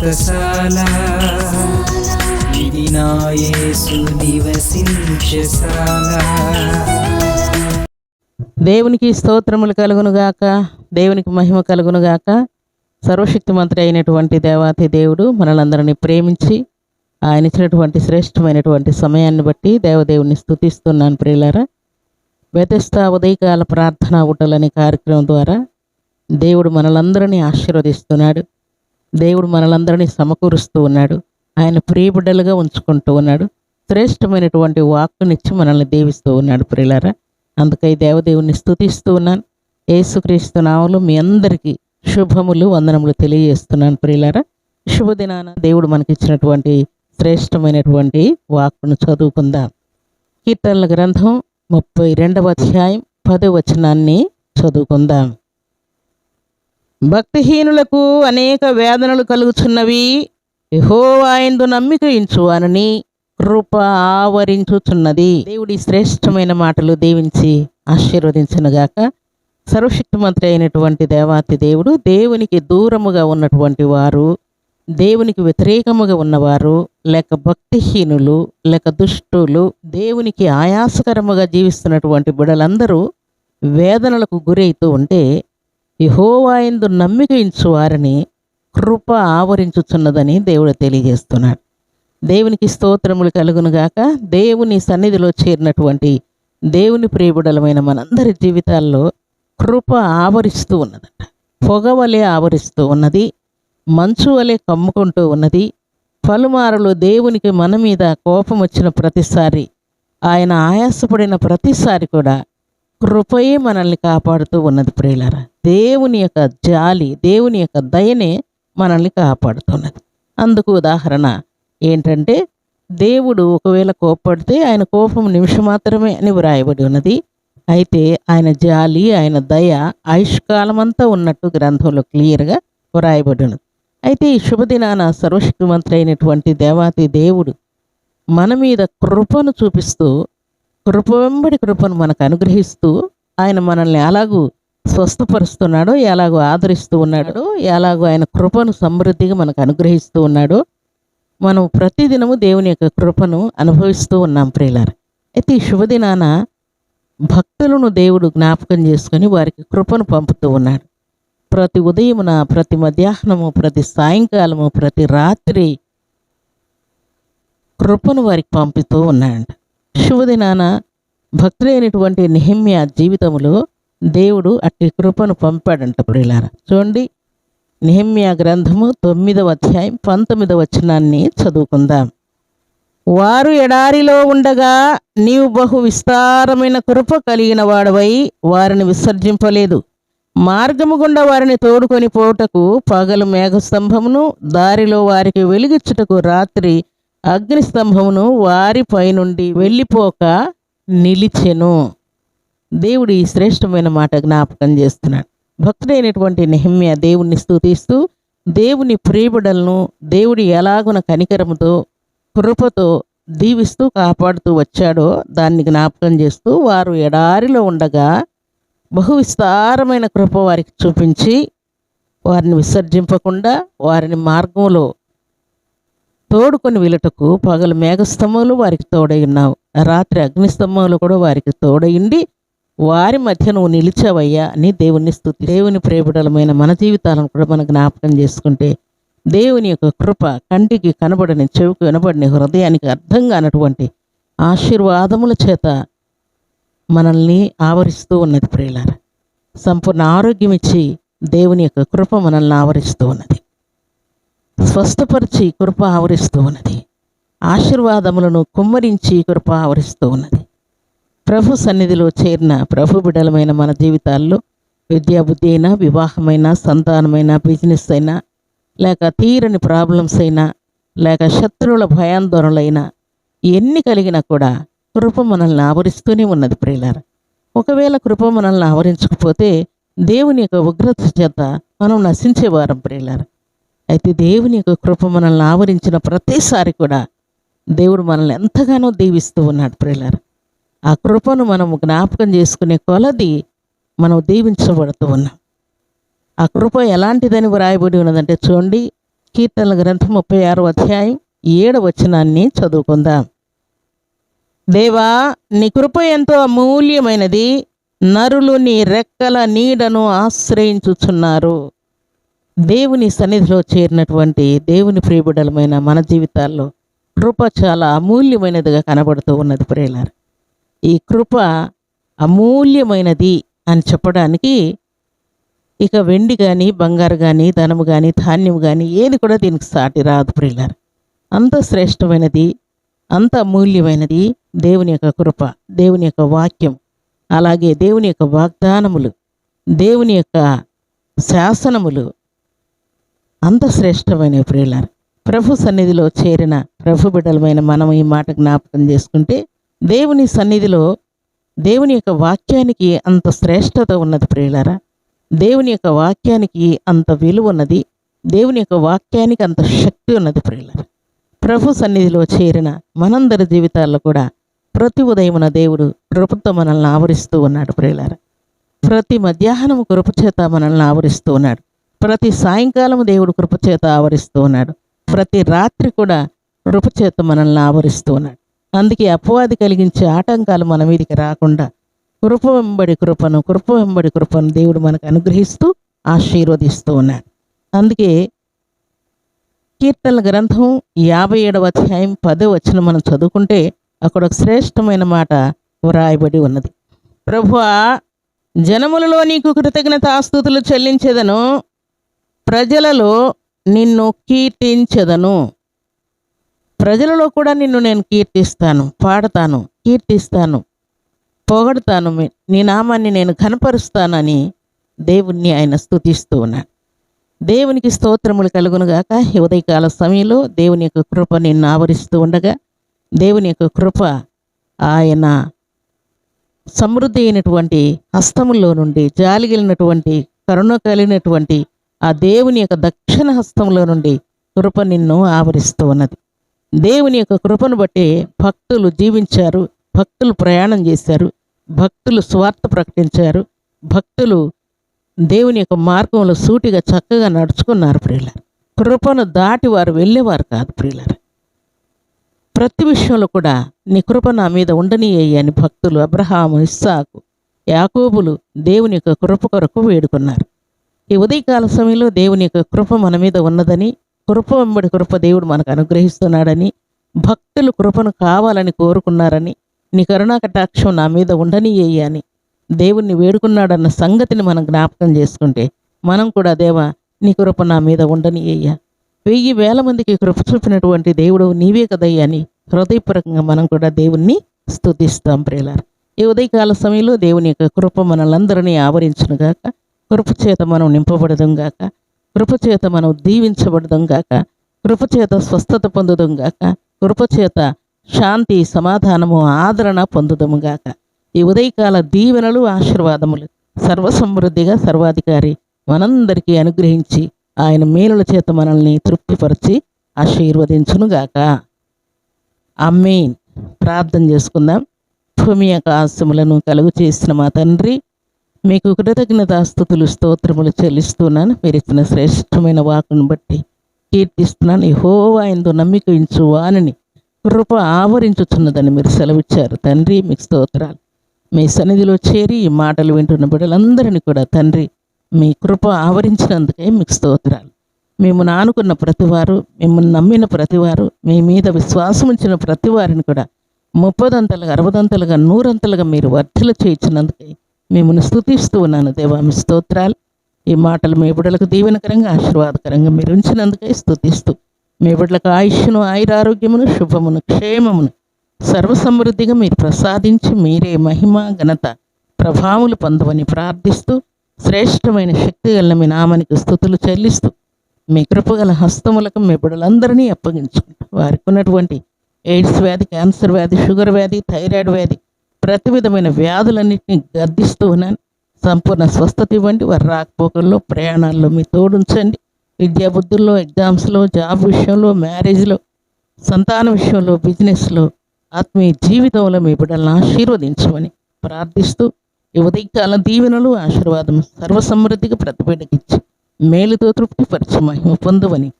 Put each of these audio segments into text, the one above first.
వ్రతశాల ఇది నివసించశాల దేవునికి స్తోత్రములు కలుగునుగాక దేవునికి మహిమ కలుగునుగాక సర్వశక్తిమంతుడు అయినటువంటి దేవాతి దేవుడు మనలందరినీ ప్రేమించి ఆయన ఇచ్చినటువంటి శ్రేష్టమైనటువంటి సమయాన్ని బట్టి దేవదేవుని స్థుతిస్తున్నాను ప్రియులారా. వ్యతిస్త ఉదయకాల ప్రార్థన ఊటలనే కార్యక్రమం ద్వారా దేవుడు మనలందరినీ ఆశీర్వదిస్తున్నాడు. దేవుడు మనలందరినీ సమకూరుస్తూ ఉన్నాడు. ఆయన ప్రియబిడ్డలుగా ఉంచుకుంటూ ఉన్నాడు. శ్రేష్టమైనటువంటి వాక్కునిచ్చి మనల్ని దీవిస్తూ ఉన్నాడు ప్రియులారా. అందుకై దేవదేవుని స్థుతిస్తూ ఉన్నాను. ఏసుక్రీస్తు నావులు మీ అందరికీ శుభములు వందనములు తెలియజేస్తున్నాను ప్రియులారా. శుభదినాన దేవుడు మనకిచ్చినటువంటి శ్రేష్టమైనటువంటి వాక్కును చదువుకుందాం. కీర్తనల గ్రంథం ముప్పై రెండవ అధ్యాయం పదో వచనాన్ని చదువుకుందాం. భక్తిహీనులకు అనేక వేదనలు కలుగుచున్నవి యహోవాయందు నమ్మిక ఇంచువానని కృప ఆవరించుచున్నది. దేవుడి శ్రేష్టమైన మాటలు దీవించి ఆశీర్వదించనుగాక. సర్వశక్తిమంత్రి అయినటువంటి దేవాతి దేవుడు దేవునికి దూరముగా ఉన్నటువంటి వారు దేవునికి వ్యతిరేకముగా ఉన్నవారు లేక భక్తిహీనులు లేక దుష్టులు దేవునికి ఆయాసకరముగా జీవిస్తున్నటువంటి బిడలందరూ వేదనలకు గురైతూ ఉంటే యహోవాయందు నమ్మిక వారిని కృప ఆవరించుచున్నదని దేవుడు తెలియజేస్తున్నాడు. దేవునికి స్తోత్రములు కలుగునుగాక దేవుని సన్నిధిలో చేరినటువంటి దేవుని ప్రియబుడలమైన మనందరి జీవితాల్లో కృప ఆవరిస్తూ ఉన్నదట. పొగవలే ఆవరిస్తూ ఉన్నది. మంచు వలె కమ్ముకుంటూ ఉన్నది. పలుమారులు దేవునికి మన మీద కోపం వచ్చిన ప్రతిసారి ఆయన ఆయాసపడిన ప్రతిసారి కూడా కృపయే మనల్ని కాపాడుతూ ఉన్నది ప్రియులారా. దేవుని యొక్క జాలి దేవుని యొక్క దయనే మనల్ని కాపాడుతున్నది. అందుకు ఉదాహరణ ఏంటంటే దేవుడు ఒకవేళ కోప్పడితే ఆయన కోపం నిమిషం మాత్రమే అని వ్రాయబడి ఉన్నది. అయితే ఆయన జాలి ఆయన దయ ఆయుష్కాలమంతా ఉన్నట్టు గ్రంథంలో క్లియర్గా వ్రాయబడి ఉన్నది. అయితే ఈ శుభదినాన సర్వశక్తిమంతుడు అయినటువంటి దేవాతి దేవుడు మన మీద కృపను చూపిస్తూ కృప వెంబడి కృపను మనకు అనుగ్రహిస్తూ ఆయన మనల్ని అలాగూ స్వస్థపరుస్తున్నాడో ఎలాగో ఆదరిస్తూ ఉన్నాడో ఎలాగో ఆయన కృపను సమృద్ధిగా మనకు అనుగ్రహిస్తూ ఉన్నాడో మనం ప్రతిదినము దేవుని యొక్క కృపను అనుభవిస్తూ ఉన్నాం ప్రియులారు. అయితే ఈ శుభదినాన భక్తులను దేవుడు జ్ఞాపకం చేసుకొని వారికి కృపను పంపుతూ ఉన్నాడు. ప్రతి ఉదయమున ప్రతి మధ్యాహ్నము ప్రతి సాయంకాలము ప్రతి రాత్రి కృపను వారికి పంపుతూ ఉన్నాడు. శుభదినాన భక్తులైనటువంటి నిహిమ్య జీవితంలో దేవుడు అట్టి కృపను పంపాడంట ప్రియులారా. చూడండి నిహిమ్య గ్రంథము తొమ్మిదవ అధ్యాయం పంతొమ్మిదవ వచనాన్ని చదువుకుందాం. వారు ఎడారిలో ఉండగా నీవు బహు విస్తారమైన కృప కలిగిన వాడవై వారిని విసర్జింపలేదు. మార్గము గుండా వారిని తోడుకొని పోవుటకు పగలు మేఘస్తంభమును దారిలో వారికి వెలిగించుటకు రాత్రి అగ్నిస్తంభమును వారి పైనుండి వెళ్ళిపోక నిలిచెను. దేవుడు ఈ శ్రేష్టమైన మాట జ్ఞాపకం చేస్తున్నాడు. భక్తుడైనటువంటి నెహమ్య దేవుణ్ణి స్థుతిస్తూ దేవుని ప్రియబిడలను దేవుడి ఎలాగున కనికరముతో కృపతో దీవిస్తూ కాపాడుతూ వచ్చాడో దాన్ని జ్ఞాపకం చేస్తూ వారు ఎడారిలో ఉండగా బహు విస్తారమైన కృప వారికి చూపించి వారిని విసర్జింపకుండా వారిని మార్గంలో తోడుకొని వెళ్ళటకు పగలు మేఘస్తంభములు వారికి తోడై ఉన్నావు. రాత్రి అగ్నిస్తంభములు కూడా వారికి తోడయిండి వారి మధ్య నువ్వు నిలిచావయ్యా. అని దేవుని స్థుతి దేవుని ప్రేమిడలమైన మన జీవితాలను కూడా మనం జ్ఞాపకం చేసుకుంటే దేవుని యొక్క కృప కంటికి కనబడని చెవికి వినబడిన హృదయానికి అర్థం కానటువంటి ఆశీర్వాదముల చేత మనల్ని ఆవరిస్తూ ఉన్నది ప్రియులార. సంపూర్ణ ఆరోగ్యం ఇచ్చి దేవుని యొక్క కృప మనల్ని ఆవరిస్తూ ఉన్నది. స్వస్థపరిచి కృప ఆవరిస్తూ ఉన్నది. ఆశీర్వాదములను కుమ్మరించి కృప ఆవరిస్తూ ఉన్నది. ప్రభు సన్నిధిలో చేరిన ప్రభు బిడలమైన మన జీవితాల్లో విద్యాబుద్ధి అయినా వివాహమైన సంతానమైన బిజినెస్ అయినా లేక తీరని ప్రాబ్లమ్స్ అయినా లేక శత్రువుల భయాందోళనలైనా ఎన్ని కలిగినా కూడా కృప మనల్ని ఆవరిస్తూనే ఉన్నది ప్రియులారా. ఒకవేళ కృప మనల్ని ఆవరించకపోతే దేవుని యొక్క ఉగ్రత చేత మనం నశించేవారం ప్రియులారా. అయితే దేవుని యొక్క కృప మనల్ని ఆవరించిన ప్రతిసారి కూడా దేవుడు మనల్ని ఎంతగానో దీవిస్తూ ఉన్నాడు ప్రియులార. ఆ కృపను మనం జ్ఞాపకం చేసుకునే కొలది మనం దీవించబడుతూ ఉన్నాం. ఆ కృప ఎలాంటిదని వ్రాయబడి ఉన్నదంటే చూడండి కీర్తనల గ్రంథం ముప్పై ఆరో అధ్యాయం ఏడు వచనాన్ని చదువుకుందాం. దేవా నీ కృప ఎంతో అమూల్యమైనది నరులు నీ రెక్కల నీడను ఆశ్రయించుచున్నారు. దేవుని సన్నిధిలో చేరినటువంటి దేవుని ప్రియబిడలమైన మన జీవితాల్లో కృప చాలా అమూల్యమైనదిగా కనబడుతూ ఉన్నది ప్రేలారు ఈ కృప అమూల్యమైనది అని చెప్పడానికి ఇక వెండి కానీ బంగారు కానీ ధనము కానీ ధాన్యం కానీ ఏది కూడా దీనికి సాటి రాదు ప్రియులారు. అంత శ్రేష్టమైనది అంత అమూల్యమైనది దేవుని యొక్క కృప దేవుని యొక్క వాక్యం అలాగే దేవుని యొక్క వాగ్దానములు దేవుని యొక్క శాసనములు అంత శ్రేష్టమైన ప్రియులారు ప్రభు సన్నిధిలో చేరిన ప్రభు బిడ్డలమైన మనం ఈ మాట జ్ఞాపకం చేసుకుంటే దేవుని సన్నిధిలో దేవుని యొక్క వాక్యానికి అంత శ్రేష్టత ఉన్నది ప్రియులారా. దేవుని యొక్క వాక్యానికి అంత విలువ ఉన్నది దేవుని యొక్క వాక్యానికి అంత శక్తి ఉన్నది ప్రియులారా. ప్రభు సన్నిధిలో చేరిన మనందరి జీవితాల్లో కూడా ప్రతి ఉదయమున దేవుడు కృపతో మనల్ని ఆవరిస్తూ ఉన్నాడు ప్రియులారా. ప్రతి మధ్యాహ్నం కృపచేత మనల్ని ఆవరిస్తూ ఉన్నాడు. ప్రతి సాయంకాలం దేవుడు కృపచేత ఆవరిస్తూ ఉన్నాడు. ప్రతి రాత్రి కూడా కృపచేత మనల్ని ఆవరిస్తూ ఉన్నాడు. అందుకే అపవాది కలిగించే ఆటంకాలు మన మీదికి రాకుండా కృప వెంబడి కృపను కృప వెంబడి కృపను దేవుడు మనకు అనుగ్రహిస్తూ ఆశీర్వదిస్తూ ఉన్నాడు. అందుకే కీర్తనల గ్రంథం యాభై ఏడవ అధ్యాయం పదో వచ్చిన మనం చదువుకుంటే అక్కడ ఒక శ్రేష్టమైన మాట వ్రాయబడి ఉన్నది. ప్రభువా జనములలో నీకు కృతజ్ఞత ఆస్తుతులు చెల్లించేదను. ప్రజలలో నిన్ను కీర్తించదను. ప్రజలలో కూడా నిన్ను నేను కీర్తిస్తాను పాడతాను కీర్తిస్తాను పొగడతాను. నీ నామాన్ని నేను కనపరుస్తానని దేవుణ్ణి ఆయన స్థుతిస్తూ ఉన్నాడు. దేవునికి స్తోత్రములు కలుగునుగాక ఉదయకాల సమయంలో దేవుని యొక్క కృప నిన్ను ఆవరిస్తూ ఉండగా దేవుని యొక్క కృప ఆయన సమృద్ధి అయినటువంటి హస్తములో నుండి జాలిగిలినటువంటి కరుణ కలిగినటువంటి ఆ దేవుని యొక్క దక్షిణ హస్తంలో నుండి కృప నిన్ను ఆవరిస్తూ ఉన్నది. దేవుని యొక్క కృపను బట్టి భక్తులు జీవించారు భక్తులు ప్రయాణం చేశారు భక్తులు స్వార్థ ప్రకటించారు భక్తులు దేవుని యొక్క మార్గంలో సూటిగా చక్కగా నడుచుకున్నారు ప్రియులారు. కృపను దాటి వారు వెళ్ళేవారు కాదు ప్రియులారు. ప్రతి విషయంలో కూడా నీ కృప నా మీద ఉండని అని భక్తులు అబ్రహాము ఇస్సాకు యాకోబులు దేవుని యొక్క కృప కొరకు వేడుకున్నారు. ఈ ఉదయకాల సమయంలో దేవుని యొక్క కృప మన మీద ఉన్నదని కృప వెంబడి కృప దేవుడు మనకు అనుగ్రహిస్తున్నాడని భక్తులు కృపను కావాలని కోరుకున్నారని నీ కరుణా కటాక్షం నా మీద ఉండని అని దేవుణ్ణి వేడుకున్నాడన్న సంగతిని మనం జ్ఞాపకం చేసుకుంటే మనం కూడా దేవా నీ కృప నా మీద ఉండని అయ్యా వెయ్యి వేల మందికి కృప చూపినటువంటి దేవుడు నీవే కదయ్యా అని హృదయపూర్వకంగా మనం కూడా దేవుణ్ణి స్తుతిస్తాం ప్రేలారు ఈ ఉదయకాల సమయంలో దేవుని యొక్క కృప మనలందరినీ ఆవరించునుగాక కృపచేత మనం నింపబడదం గాక కృపచేత మనం దీవించబడదం గాక కృపచేత స్వస్థత పొందుదం గాక కృపచేత శాంతి సమాధానము ఆదరణ పొందుదము గాక. ఈ ఉదయకాల దీవెనలు ఆశీర్వాదములు సర్వసమృద్ధిగా సర్వాధికారి మనందరికీ అనుగ్రహించి ఆయన మేలుల చేత మనల్ని తృప్తిపరిచి ఆశీర్వదించునుగాక అమ్మేన్ ప్రార్థన చేసుకుందాం. భూమి యొక్క ఆశములను కలుగు చేసిన మా తండ్రి మీకు కృతజ్ఞతాస్థుతులు స్తోత్రములు చెల్లిస్తున్నాను. మీరు ఇచ్చిన శ్రేష్టమైన వాకును బట్టి కీర్తిస్తున్నాను. యెహోవా ఎందు నమ్మిక ఇంచు వానిని కృప ఆవరించుచున్నదని మీరు సెలవిచ్చారు. తండ్రి మీకు స్తోత్రాలు. మీ సన్నిధిలో చేరి ఈ మాటలు వింటున్న బిడ్డలందరినీ కూడా తండ్రి మీ కృప ఆవరించినందుకే మీకు స్తోత్రాలు. మేము నానుకున్న ప్రతివారు మిమ్మల్ని నమ్మిన ప్రతివారు మీ మీద విశ్వాసం ఉంచిన ప్రతి వారిని కూడా ముప్పదంతలుగా అరవదంతలుగా నూరంతలుగా మీరు వర్ధలు చేయించినందుకే మిమ్మల్ని స్తుతిస్తూ ఉన్నాను దేవా మీ స్తోత్రాలు ఈ మాటలు మీ బిడ్డలకు దీవెనకరంగా ఆశీర్వాదకరంగా మీరు ఉంచినందుకే స్థుతిస్తూ మీ బిడ్డలకు ఆయుష్ను ఆయురారోగ్యమును శుభమును క్షేమమును సర్వసమృద్ధిగా మీరు ప్రసాదించి మీరే మహిమ ఘనత ప్రభావములు పొందవని ప్రార్థిస్తూ శ్రేష్టమైన శక్తి గల మీ నామానికి స్థుతులు చెల్లిస్తూ మీ కృపగల హస్తములకు మీ బిడ్డలందరినీ అప్పగించుకుంటూ వారికి ఉన్నటువంటి ఎయిడ్స్ వ్యాధి క్యాన్సర్ వ్యాధి షుగర్ వ్యాధి థైరాయిడ్ వ్యాధి ప్రతి విధమైన వ్యాధులన్నింటినీ గర్దిస్తూ ఉన్నాను. సంపూర్ణ స్వస్థత ఇవ్వండి. వారి రాకపోకల్లో ప్రయాణాల్లో మీ తోడుంచండి. విద్యాబుద్ధుల్లో ఎగ్జామ్స్లో జాబ్ విషయంలో మ్యారేజ్లో సంతాన విషయంలో బిజినెస్లో ఆత్మీయ జీవితంలో మీ బిడ్డలను ఆశీర్వదించమని ప్రార్థిస్తూ ఈ ఉదయకాల దీవెనలు ఆశీర్వాదం సర్వసమృద్ధికి ప్రతిబిడ్డకిచ్చి మేలుతో తృప్తిపరిచి మహిమ పొందువని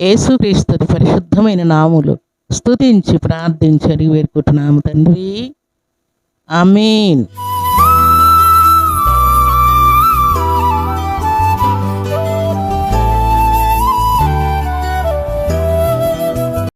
యేసుక్రీస్తుది పరిశుద్ధమైన నాములు స్తుతించి ప్రార్థించి అడిగి వేడుకుంటున్నాము తండ్రి. Amin.